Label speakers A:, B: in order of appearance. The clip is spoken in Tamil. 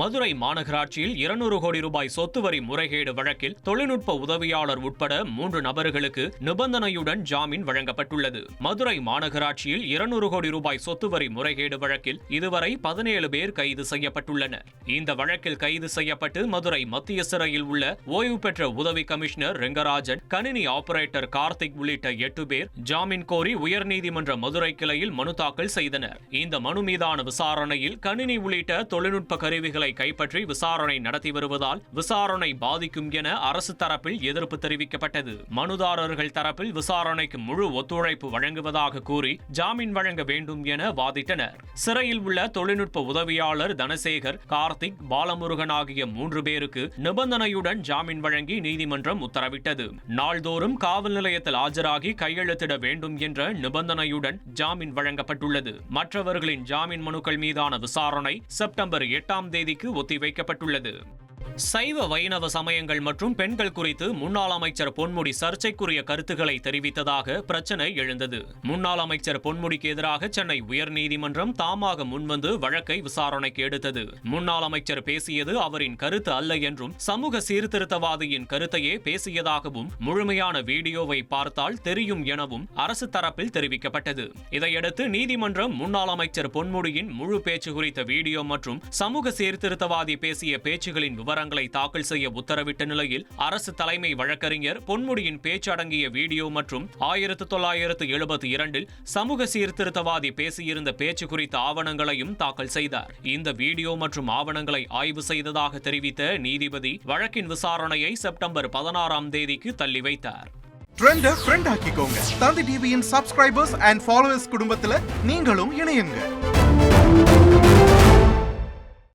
A: மதுரை மாநகராட்சியில் இருநூறு கோடி ரூபாய் சொத்து வரி முறைகேடு வழக்கில் தொழில்நுட்ப உதவியாளர் உட்பட மூன்று நபர்களுக்கு நிபந்தனையுடன் ஜாமீன் வழங்கப்பட்டுள்ளது. மதுரை மாநகராட்சியில் இருநூறு கோடி ரூபாய் சொத்து வரி முறைகேடு வழக்கில் இதுவரை பதினேழு பேர் கைது செய்யப்பட்டுள்ளனர். இந்த வழக்கில் கைது செய்யப்பட்டு மதுரை மத்திய சிறையில் உள்ள ஓய்வு பெற்ற உதவி கமிஷனர் ரெங்கராஜன் கணினி ஆபரேட்டர் கார்த்திக் உள்ளிட்ட எட்டு பேர் ஜாமீன் கோரி உயர்நீதிமன்ற மதுரை கிளையில் மனு தாக்கல் செய்தனர். இந்த மனு மீதான விசாரணையில் கணினி உள்ளிட்ட தொழில்நுட்ப கருவிகள் கைப்பற்றி விசாரணை நடத்தி வருவதால் விசாரணை பாதிக்கும் என அரசு தரப்பில் எதிர்ப்பு தெரிவிக்கப்பட்டது. மனுதாரர்கள் தரப்பில் விசாரணைக்கு முழு ஒத்துழைப்பு வழங்குவதாக கூறி ஜாமீன் வழங்க வேண்டும் என வாதிட்டனர். சிறையில் உள்ள தொழில்நுட்ப உதவியாளர் தனசேகர் கார்த்திக் பாலமுருகன் ஆகிய மூன்று பேருக்கு நிபந்தனையுடன் ஜாமீன் வழங்கி நீதிமன்றம் உத்தரவிட்டது. நாள்தோறும் காவல் நிலையத்தில் ஆஜராகி கையெழுத்திட வேண்டும் என்ற நிபந்தனையுடன் ஜாமீன் வழங்கப்பட்டுள்ளது. மற்றவர்களின் ஜாமீன் மனுக்கள் மீதான விசாரணை செப்டம்பர் எட்டாம் தேதி தேதிக்கு ஒத்திவைக்கப்பட்டுள்ளது. சைவ வைணவ சமயங்கள் மற்றும் பெண்கள் குறித்து முன்னாள் அமைச்சர் பொன்முடி சர்ச்சைக்குரிய கருத்துக்களை தெரிவித்ததாக பிரச்சனை எழுந்தது. முன்னாள் அமைச்சர் பொன்முடிக்கு எதிராக சென்னை உயர்நீதிமன்றம் தாமாக முன்வந்து வழக்கை விசாரணைக்கு எடுத்தது. முன்னாள் அமைச்சர் பேசியது அவரின் கருத்து அல்ல என்றும் சமூக சீர்திருத்தவாதியின் கருத்தையே பேசியதாகவும் முழுமையான வீடியோவை பார்த்தால் தெரியும் எனவும் அரசு தரப்பில் தெரிவிக்கப்பட்டது. இதையடுத்து நீதிமன்றம் முன்னாள் அமைச்சர் பொன்முடியின் முழு பேச்சு குறித்த வீடியோ மற்றும் சமூக சீர்திருத்தவாதி பேசிய பேச்சுகளின் விவரம் ஆதாரங்களை தாக்கல் செய்ய உத்தரவிட்ட நிலையில் அரசு தலைமை வழக்கறிஞர் பொன்முடியின் பேச்சு அடங்கிய வீடியோ மற்றும் ஆயிரத்து தொள்ளாயிரத்து எழுபத்தி இரண்டில் சமூக சீர்திருத்தவாதி பேசியிருந்த பேச்சு குறித்த ஆவணங்களையும் தாக்கல் செய்தார். இந்த வீடியோ மற்றும் ஆவணங்களை ஆய்வு செய்ததாக தெரிவித்த நீதிபதி வழக்கின் விசாரணையை செப்டம்பர் பதினாறாம் தேதிக்கு தள்ளி வைத்தார்.
B: ட்ரெண்ட ஃப்ரெண்ட் ஆக்கிக்கோங்க. தந்தி டிவியின் சப்ஸ்கிரைபர்ஸ் அண்ட் ஃபாலோவர்ஸ் குடும்பத்தில் நீங்களும் இணையுங்க.